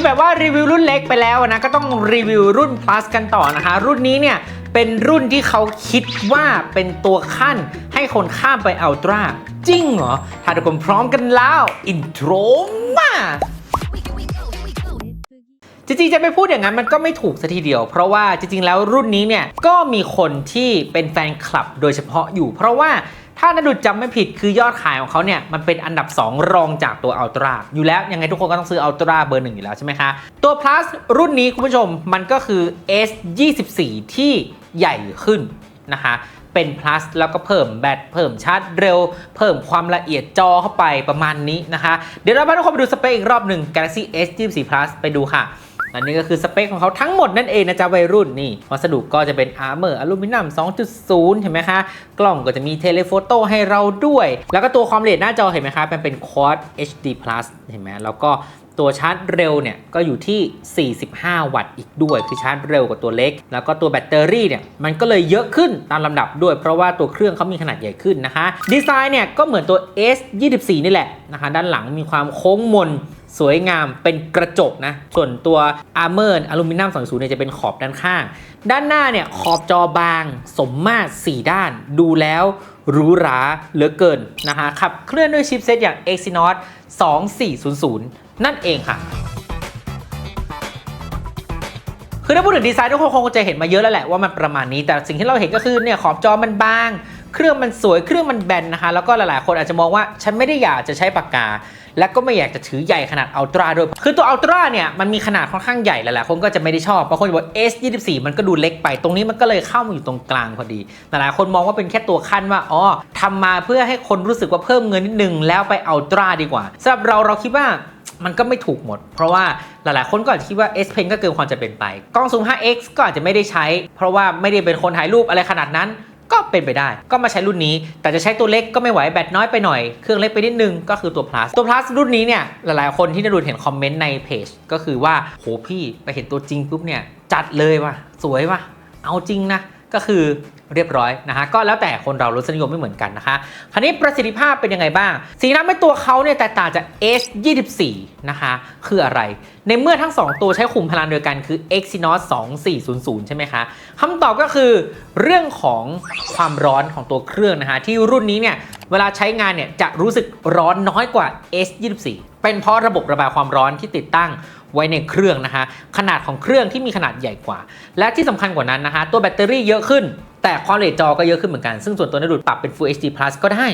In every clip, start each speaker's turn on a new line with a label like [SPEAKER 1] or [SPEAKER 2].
[SPEAKER 1] คือแบบว่ารีวิวรุ่นเล็กไปแล้วนะก็ต้องรีวิวรุ่น plus กันต่อนะคะ รุ่นนี้เนี่ยเป็นรุ่นที่เขาคิดว่าเป็นตัวขั้นให้คนข้ามไปอัลตร้าจริงเหรอ ถ้าทุกคนพร้อมกันแล้ว อินโทรมาจริงๆ จะไปพูดอย่างนั้นมันก็ไม่ถูกซะทีเดียว เพราะว่าจริงๆ แล้วรุ่นนี้เนี่ยก็มีคนที่เป็นแฟนคลับโดยเฉพาะอยู่ เพราะว่า ถ้านดุดจำไม่ผิดคือยอดขายของเขาเนี่ยมันเป็นอันดับ 2 รองจากตัวอัลตร้าอยู่แล้วยังไงทุกคนก็ต้องซื้ออัลตร้าเบอร์หนึ่งอยู่แล้วใช่ไหมคะตัว plus รุ่นนี้คุณผู้ชมมันก็คือ S 2 4ที่ใหญ่ขึ้นนะคะเป็น plus แล้วก็เพิ่มแบตเพิ่มชาร์จเร็ว เพิ่มความละเอียดจอเข้าไปประมาณนี้นะคะ เดี๋ยวเราพาทุกคนไปดูสเปคอีกรอบหนึ่ง Galaxy S 24 plus ไปดูค่ะ อันนี้ก็คือสเปคของเขาทั้งหมดนั่นเองนะจ๊ะวัยรุ่นนี่ วัสดุก็จะเป็นอาร์เมอร์อลูมิเนียม 2.0 เห็นไหมคะ กล้องก็จะมีเทเลโฟโต้ให้เราด้วย แล้วก็ตัวความละเอียดหน้าจอเห็นไหมคะมันเป็น Quad HD Plus เห็นไหมแล้วก็ตัวชาร์จเร็วเนี่ยก็อยู่ที่ 45 วัตต์อีกด้วย คือชาร์จเร็วกว่าตัวเล็ก แล้วก็ตัวแบตเตอรี่เนี่ยมันก็เลยเยอะขึ้นตามลำดับด้วย เพราะว่าตัวเครื่องเขามีขนาดใหญ่ขึ้นนะคะ ดีไซน์เนี่ยก็เหมือนตัว S 24 นี่แหละนะคะ ด้านหลังมีความโค้งมน สวยงามเป็นกระจกนะ ส่วนตัว Armor อลูมิเนียม20เนี่ยจะเป็นขอบด้านข้าง ด้านหน้าเนี่ยขอบจอบางสมมาตร4ด้าน ดูแล้วหรูหราเหลือเกินนะคะขับเคลื่อนด้วยชิปเซตอย่าง Exynos 2400 นั่นเองค่ะคือถ้าพูดถึงดีไซน์ทุกคนคงจะเห็นมาเยอะแล้วแหละว่ามันประมาณนี้แต่สิ่งที่เราเห็นก็คือเนี่ยขอบจอมันบาง เครื่องมันสวยเครื่องมันแบนนะคะ แล้วก็หลายๆ คนอาจจะมองว่าฉันไม่ได้อยากจะใช้ปากกา และก็ไม่อยากจะถือใหญ่ขนาดอัลตร้าด้วย คือตัวอัลตร้าเนี่ยมันมีขนาดค่อนข้างใหญ่หลายๆคนก็จะไม่ได้ชอบบางคนบอก S 24 มันก็ดูเล็กไป ตรงนี้มันก็เลยเข้ามาอยู่ตรงกลางพอดี หลายๆคนมองว่าเป็นแค่ตัวขั้นว่าอ๋อทำมาเพื่อให้คนรู้สึกว่าเพิ่มเงินนิดนึงแล้วไปอัลตร้าดีกว่าสำหรับเราเราคิดว่ามันก็ไม่ถูกหมด เพราะว่าหลายๆ คนก็อาจจะคิดว่า S Pen ก็เกินความจะเป็นไป กล้องซูม 5x ก็อาจจะไม่ได้ใช้ เพราะว่าไม่ได้เป็นคนถ่ายรูปอะไรขนาดนั้น ก็เป็นไปได้ ก็มาใช้รุ่นนี้ แต่จะใช้ตัวเล็กก็ไม่ไหวแบตน้อยไปหน่อย เครื่องเล็กไปนิดนึงก็คือตัว plus ตัว plus รุ่นนี้เนี่ยหลายๆคนที่ได้ดูเห็นคอมเมนต์ในเพจก็คือว่าโหพี่ไปเห็นตัวจริงปุ๊บเนี่ยจัดเลยว่ะสวยว่ะเอาจริงนะ ก็คือเรียบร้อยนะคะก็แล้วแต่คนเรารสนิยมไม่เหมือนกันนะคะคราวนี้ประสิทธิภาพเป็นยังไงบ้าง สีน้ำในตัวเขาเนี่ยแตกต่างจาก S 24 นะคะคืออะไร ในเมื่อทั้ง 2 ตัวใช้ขุมพลังเดียวกันคือ Exynos 2400 ใช่ไหมคะคำตอบก็คือเรื่องของความร้อนของตัวเครื่องนะคะ ที่รุ่นนี้เนี่ยเวลาใช้งานเนี่ยจะรู้สึกร้อนน้อยกว่า S 24 เป็นเพราะระบบระบายความร้อนที่ติดตั้ง ไว้ในเครื่องนะคะขนาดของเครื่องที่มีขนาดใหญ่กว่า และที่สำคัญกว่านั้นนะคะตัวแบตเตอรี่เยอะขึ้น แต่ความละเอียดจอก็เยอะขึ้นเหมือนกัน ซึ่งส่วนตัวนี้ดูดปรับเป็น Full HD Plus ก็ได้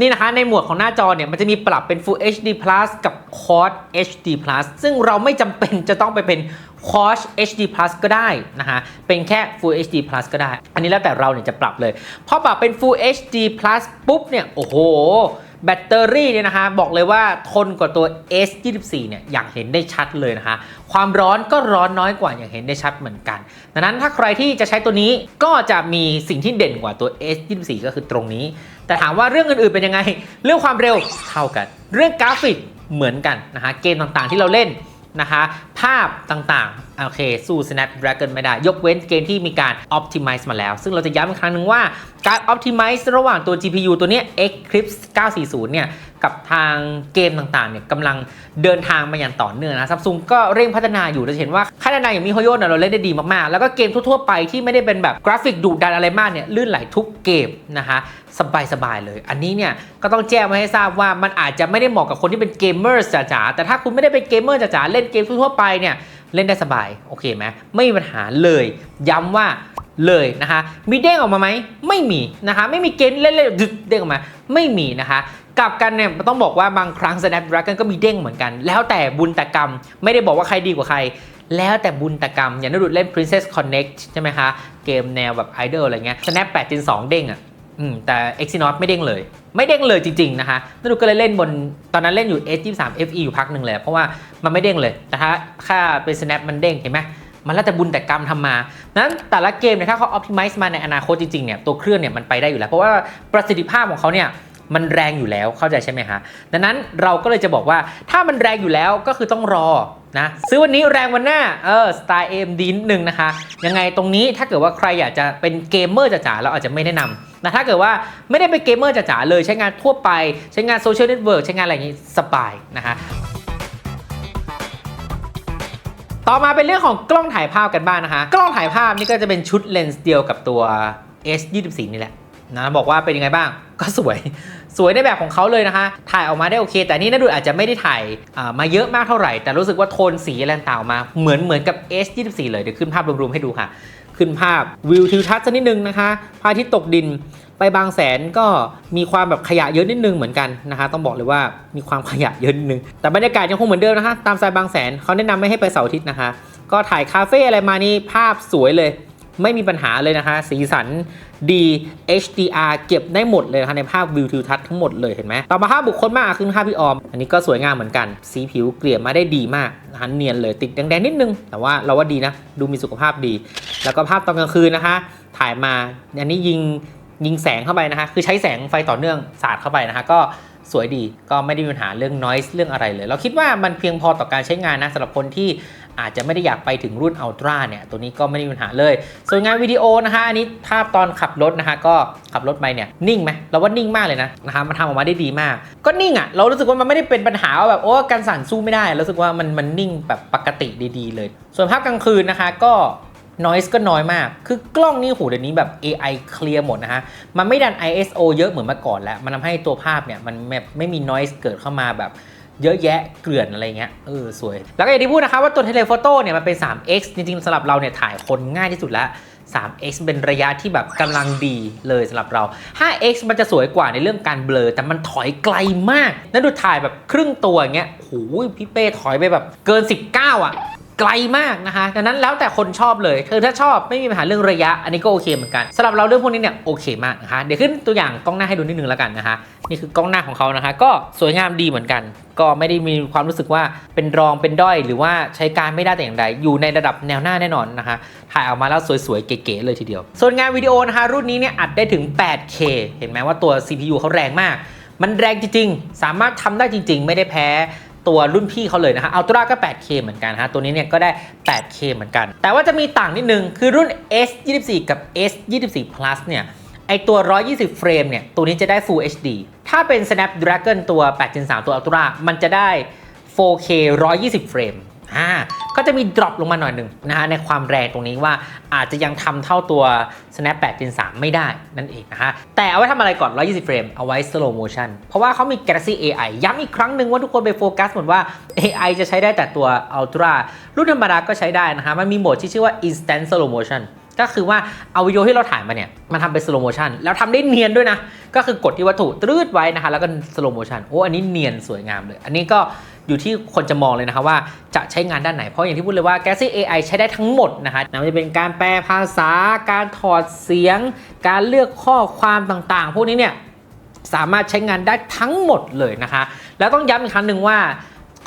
[SPEAKER 1] นี่นะคะในหมวดของหน้าจอเนี่ยมันจะมีปรับเป็น Full HD Plus กับ Quad HD Plus ซึ่งเราไม่จำเป็นจะต้องไปเป็น Quad HD Plus ก็ได้นะคะเป็นแค่ Full HD Plus ก็ได้ อันนี้แล้วแต่เราเนี่ยจะปรับเลยพอปรับเป็น Full HD Plus ปุ๊บเนี่ยโอ้โห แบตเตอรี่เนี่ยนะคะบอกเลยว่าทนกว่าตัว S24 เนี่ยอย่างเห็นได้ชัดเลยนะคะ ความร้อนก็ร้อนน้อยกว่าอย่างเห็นได้ชัดเหมือนกัน ดังนั้นถ้าใครที่จะใช้ตัวนี้ก็จะมีสิ่งที่เด่นกว่าตัว S24 ก็คือตรงนี้ แต่ถามว่าเรื่องอื่นๆเป็นยังไง เรื่องความเร็วเท่ากัน เรื่องกราฟิกเหมือนกันนะคะเกมต่างๆที่เราเล่นนะคะ ภาพต่างๆ โอเค สู้ Snapdragon ไม่ได้ ยกเว้นเกมที่มีการ Optimize มาแล้ว ซึ่งเราจะย้ำอีกครั้งหนึ่งว่าการ Optimize ระหว่างตัว GPU ตัวนี้ Eclipse 940 เนี่ย กับทางเกมต่างๆ เนี่ยกำลังเดินทางมาอย่างต่อเนื่องนะซัมซุงก็เร่งพัฒนาอยู่เราจะเห็นว่าค่านาอย่างมีโฮโยนเราเล่นได้ดีมากๆ แล้วก็เกมทั่วๆ ไปที่ไม่ได้เป็นแบบกราฟิกดุดันอะไรมากเนี่ยลื่นไหลทุกเกมนะคะสบายๆเลย อันนี้เนี่ยก็ต้องแจ้งมาให้ทราบว่ามันอาจจะไม่ได้เหมาะกับคนที่เป็นเกมเมอร์จ๋าๆแต่ถ้าคุณไม่ได้เป็นเกมเมอร์จ๋าๆเล่นเกมทั่วๆไปเนี่ยเล่นได้สบายโอเคไหมไม่มีปัญหาเลยย้ำว่าเลยนะคะ มีเด้งออกมาไหมไม่มีนะคะ ไม่มีเกมเล่นๆดึดเด้งออกมา ไม่มีนะคะกลับกันเนี่ยต้องบอกว่าบางครั้ง Snapdragon ก็มีเด้งเหมือนกัน แล้วแต่บุญตกรรม ไม่ได้บอกว่าใครดีกว่าใคร แล้วแต่บุญตกรรม อย่างนดุดเล่น Princess Connect ใช่ไหมคะ เกมแนวแบบไอดอลอะไรเงี้ย Snap 8 Gen 2 เด้งอะ อืมแต่ Exynos ไม่เด้งเลย ไม่เด้งเลยจริงๆนะคะนดุดก็เลยเล่นบนตอนนั้นเล่นอยู่ S23 FE อยู่พักหนึ่งเลย เพราะว่ามันไม่เด้งเลย แต่ถ้าค่าเป็น Snap มันเด้งเห็นไหมมันแล้วแต่บุญแต่กรรมทำมา นั้นแต่ละเกมเนี่ยถ้าเขา optimize มาในอนาคตจริงๆเนี่ยตัวเครื่องเนี่ยมันไปได้อยู่แล้ว เพราะว่าประสิทธิภาพของเขาเนี่ยมันแรงอยู่แล้วเข้าใจใช่ไหมฮะดังนั้นเราก็เลยจะบอกว่าถ้ามันแรงอยู่แล้วก็คือต้องรอนะซื้อวันนี้แรงวันหน้าเออสไตล์ AMD นิดนึงนะคะ ยังไงตรงนี้ถ้าเกิดว่าใครอยากจะเป็นเกมเมอร์จ๋าๆเราอาจจะไม่แนะนำ แต่ถ้าเกิดว่าไม่ได้เป็นเกมเมอร์จ๋าๆเลยใช้งานทั่วไป ใช้งานโซเชียลเน็ตเวิร์กใช้งานอะไรอย่างนี้สบายนะคะต่อมาเป็นเรื่องของกล้องถ่ายภาพกันบ้างนะคะ กล้องถ่ายภาพนี่ก็จะเป็นชุดเลนส์เดียวกับตัว S24 นี่แหละนะบอกว่าเป็นยังไงบ้างก็สวยสวยในแบบของเขาเลยนะคะ ถ่ายออกมาได้โอเค แต่นี่นาดูอาจจะไม่ได้ถ่ายมาเยอะมากเท่าไหร่ แต่รู้สึกว่าโทนสีอะไรต่างมาเหมือนเหมือนกับ S24 เลยเดี๋ยวขึ้นภาพรวมๆให้ดูค่ะ ขึ้นภาพวิวทิวทัศน์สักนิดนึงนะคะพระอาทิตย์ตกดินไปบางแสนก็มีความแบบขยะเยอะนิดนึงเหมือนกันนะคะต้องบอกเลยว่ามีความขยะเยอะนิดนึง แต่บรรยากาศยังคงเหมือนเดิมนะคะตามสายบางแสนเขาแนะนำไม่ให้ไปเสาร์อาทิตย์นะคะ ก็ถ่ายคาเฟ่อะไรมานี่ภาพสวยเลย ไม่มีปัญหาเลยนะคะ สีสันดี HDR เก็บได้หมดเลยนะคะในภาพวิวทิวทัศน์ทั้งหมดเลยเห็นไหมต่อมาภาพบุคคลมากขึ้นภาพพี่ออม อันนี้ก็สวยงามเหมือนกัน สีผิวเกลี่ยมาได้ดีมากนะคะเนียนเลยติดแดงๆนิดนึง แต่ว่าเราว่าดีนะ ดูมีสุขภาพดี แล้วก็ภาพตอนกลางคืนนะคะ ถ่ายมาอันนี้ยิงยิงแสงเข้าไปนะคะ คือใช้แสงไฟต่อเนื่องสาดเข้าไปนะคะ ก็สวยดี ก็ไม่ได้มีปัญหาเรื่อง noise เรื่องอะไรเลย เราคิดว่ามันเพียงพอต่อการใช้งานนะสำหรับคนที่ อาจจะไม่ได้อยากไปถึงรุ่น Ultra เนี่ยตัวนี้ก็ไม่ได้มีปัญหาเลย ส่วนงานวิดีโอนะคะ อันนี้ภาพตอนขับรถนะคะ ก็ขับรถไปเนี่ยนิ่งไหมเราว่านิ่งมากเลยนะนะคะมันทำออกมาได้ดีมาก ก็นิ่งอะ่ะเรารู้สึกว่ามันไม่ได้เป็นปัญหาว่าแบบโอ้การสั่นสู้ไม่ได้เรารู้สึกว่ามันมันนิ่งแบบปกติดีๆเลย ส่วนภาพกลางคืนนะคะก็ noise ก็น้อยมาก คือกล้องนี่หูเดี๋ยวนี้แบบ AI เคลียร์หมดนะฮะ มันไม่ดัน ISO เยอะเหมือนเมื่อก่อนแล้ว มันทำให้ตัวภาพเนี่ย มันแบบไม่มี noise เกิดเข้ามาแบบ เยอะแยะเกลื่อนอะไรเงี้ยเออสวย แล้วก็อย่างที่พูดนะคะว่าตัวเทเลโฟโต้เนี่ยมันเป็น 3x จริงๆสำหรับเราเนี่ยถ่ายคนง่ายที่สุดแล้ว 3x เป็นระยะที่แบบกำลังดีเลยสำหรับเรา 5x มันจะสวยกว่าในเรื่องการเบลอ แต่มันถอยไกลมาก นั่นดูถ่ายแบบครึ่งตัวเงี้ยโอ้ยพี่เป้ถอยไปแบบเกิน 19 อะไกลมากนะคะดังนั้นแล้วแต่คนชอบเลยคือถ้าชอบไม่มีปัญหาเรื่องระยะ อันนี้ก็โอเคเหมือนกันสำหรับเราเรื่องพวกนี้เนี่ยโอเคมากนะคะเดี๋ยวขึ้นตัวอย่างกล้องหน้าให้ดูนิดนึงแล้วกันนะคะ นี่คือกล้องหน้าของเขานะคะ ก็สวยงามดีเหมือนกัน ก็ไม่ได้มีความรู้สึกว่าเป็นรองเป็นด้อย หรือว่าใช้การไม่ได้แต่อย่างใด อยู่ในระดับแนวหน้าแน่นอนนะคะ ถ่ายออกมาแล้วสวยๆ เก๋ๆเลยทีเดียว ส่วนงานวิดีโอนะคะ รุ่นนี้เนี่ยอัดได้ถึง 8K เห็นไหมว่าตัว CPU เขาแรงมาก มันแรงจริงๆ สามารถทำได้จริง ๆ ไม่ได้แพ้ตัวรุ่นพี่เขาเลยนะฮะอัลตร้าก็ 8K เหมือนกันฮะ ตัวนี้เนี่ยก็ได้ 8K เหมือนกัน แต่ว่าจะมีต่างนิดนึง คือรุ่น S24 กับ S24 Plus เนี่ย ไอตัว 120 เฟรมเนี่ย ตัวนี้จะได้ Full HD ถ้าเป็น Snapdragon ตัว 8 3 ตัว Ultra มันจะได้ 4K 120 เฟรมอ่าก็จะมี drop ลงมาหน่อยหนึ่งนะฮะในความแรงตรงนี้ว่าอาจจะยังทำเท่าตัว Snap 8 Gen 3 ไม่ได้นั่นเองนะฮะ แต่เอาไว้ทำอะไรก่อน 120 เฟรม เอาไว้ slow motion เพราะว่าเขามี Galaxy AI ย้ำอีกครั้งหนึ่งว่าทุกคนไปโฟกัสเหมดว่า AI จะใช้ได้แต่ตัว Ultra รุ่นธรรมดาก็ใช้ได้นะฮะ มันมีโหมดที่ชื่อว่า instant slow motion ก็คือว่าเอาวิดีโอที่เราถ่ายมาเนี่ยมันทำเป็น slow motion แล้วทำได้เนียนด้วยนะ ก็คือกดที่วัตถุตรืดไว้นะคะ แล้วก็ slow motion โอ้อันนี้เนียนสวยงามเลย อันนี้ก็อยู่ที่คนจะมองเลยนะคะว่าจะใช้งานด้านไหน เพราะอย่างที่พูดเลยว่า Galaxy AI ใช้ได้ทั้งหมดนะคะไม่ว่าจะเป็นการแปลภาษา การถอดเสียง การเลือกข้อความต่างๆ พวกนี้เนี่ยสามารถใช้งานได้ทั้งหมดเลยนะคะ แล้วต้องย้ำอีกครั้งหนึ่งว่า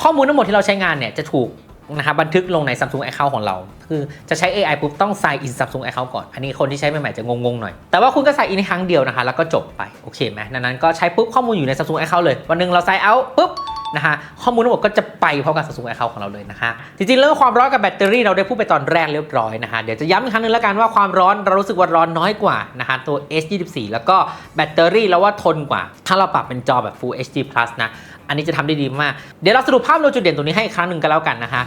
[SPEAKER 1] ข้อมูลทั้งหมดที่เราใช้งานเนี่ยจะถูก นะคะบันทึกลงใน Samsung Account ของเรา คือจะใช้ AI ปุ๊บต้อง sign in Samsung Account ก่อน อันนี้คนที่ใช้ใหม่ๆจะงงๆหน่อย แต่ว่าคุณก็ sign in ครั้งเดียวนะคะ แล้วก็จบไป โอเคไหมดังนั้นก็ใช้ปุ๊บข้อมูลอยู่ใน Samsung Account เลย วันหนึ่งเรา sign out ปุ๊บนะคะข้อมูลทั้งหมดก็จะไปพร้อมกับ Samsung Account ของเราเลยนะคะ จริงๆ เรื่องความร้อนกับแบตเตอรี่เราได้พูดไปตอนแรกเรียบร้อยนะคะ เดี๋ยวจะย้ำอีกครั้งหนึงแล้วกันว่าความร้อนเรารู้สึกว่าร้อนน้อยกว่านะคะตัว S24 แล้วก็แบตเตอรี่เราว่าทนกว่า ถ้าเราปรับเป็นจอแบบ Full HD Plus นะ อันนี้จะทำได้ดีมาก เดี๋ยวเราสรุปภาพรวมจุดเด่นตรงนี้ให้อีกครั้งหนึ่งกันแล้วกันนะคะ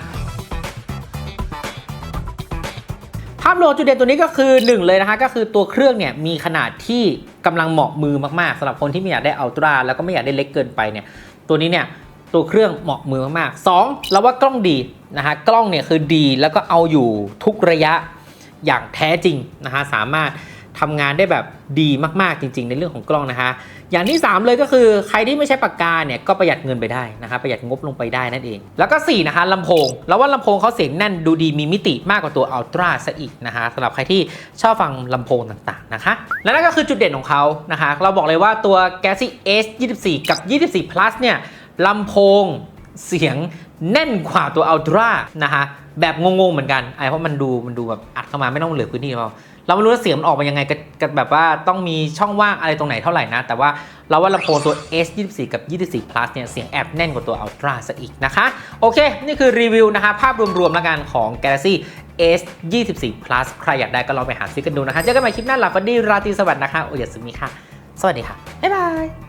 [SPEAKER 1] ภาพรวมจุดเด่นตัวนี้ก็คือหนึ่งเลยนะคะก็คือตัวเครื่องเนี่ยมีขนาดที่กำลังเหมาะมือมากๆสำหรับคนที่ไม่อยากได้อัลตร้าแล้วก็ไม่อยากได้เล็กเกินไปเนี่ยตัวนี้เนี่ยตัวเครื่องเหมาะมือมากๆสองเราว่ากล้องดีนะคะกล้องเนี่ยคือดีแล้วก็เอาอยู่ทุกระยะอย่างแท้จริงนะคะสามารถทำงานได้แบบดีมากๆจริง ๆ ในเรื่องของกล้องนะคะ อย่างที่ 3 เลยก็คือใครที่ไม่ใช้ปากกาเนี่ยก็ประหยัดเงินไปได้นะคะประหยัดงบลงไปได้นั่นเอง แล้วก็4นะคะลำโพง แล้วว่าลำโพงเขาเสียงแน่นดูดีมีมิติมากกว่าตัว Ultra ซะอีกนะคะสำหรับใครที่ชอบฟังลำโพงต่างๆนะคะและนั่นก็คือจุดเด่นของเขานะคะเราบอกเลยว่าตัว Galaxy S 24 กับ 24 Plus เนี่ยลำโพงเสียงแน่นกว่าตัว Ultra นะคะแบบงงๆเหมือนกันไอเพราะมันดูมันดูแบบอัดเข้ามาไม่ต้องเหลือพื้นที่เรา เราไม่รู้ว่าเสียงมันออกมายังไงกับแบบว่าต้องมีช่องว่างอะไรตรงไหนเท่าไหร่นะ แต่ว่าเราว่าลำโพงตัว S24 กับ 24 Plus เนี่ยเสียงแอบแน่นกว่าตัว Ultra ซะอีกนะคะ โอเค นี่คือรีวิวนะคะ ภาพรวมๆแล้วกันของ Galaxy S24 Plus ใครอยากได้ก็ลองไปหาซื้อกันดูนะคะ เจอกันใหม่คลิปหน้าหลับฟันดีราตรีสวัสดิ์นะคะ โอยัสมิค่ะ สวัสดีค่ะ บ๊ายบาย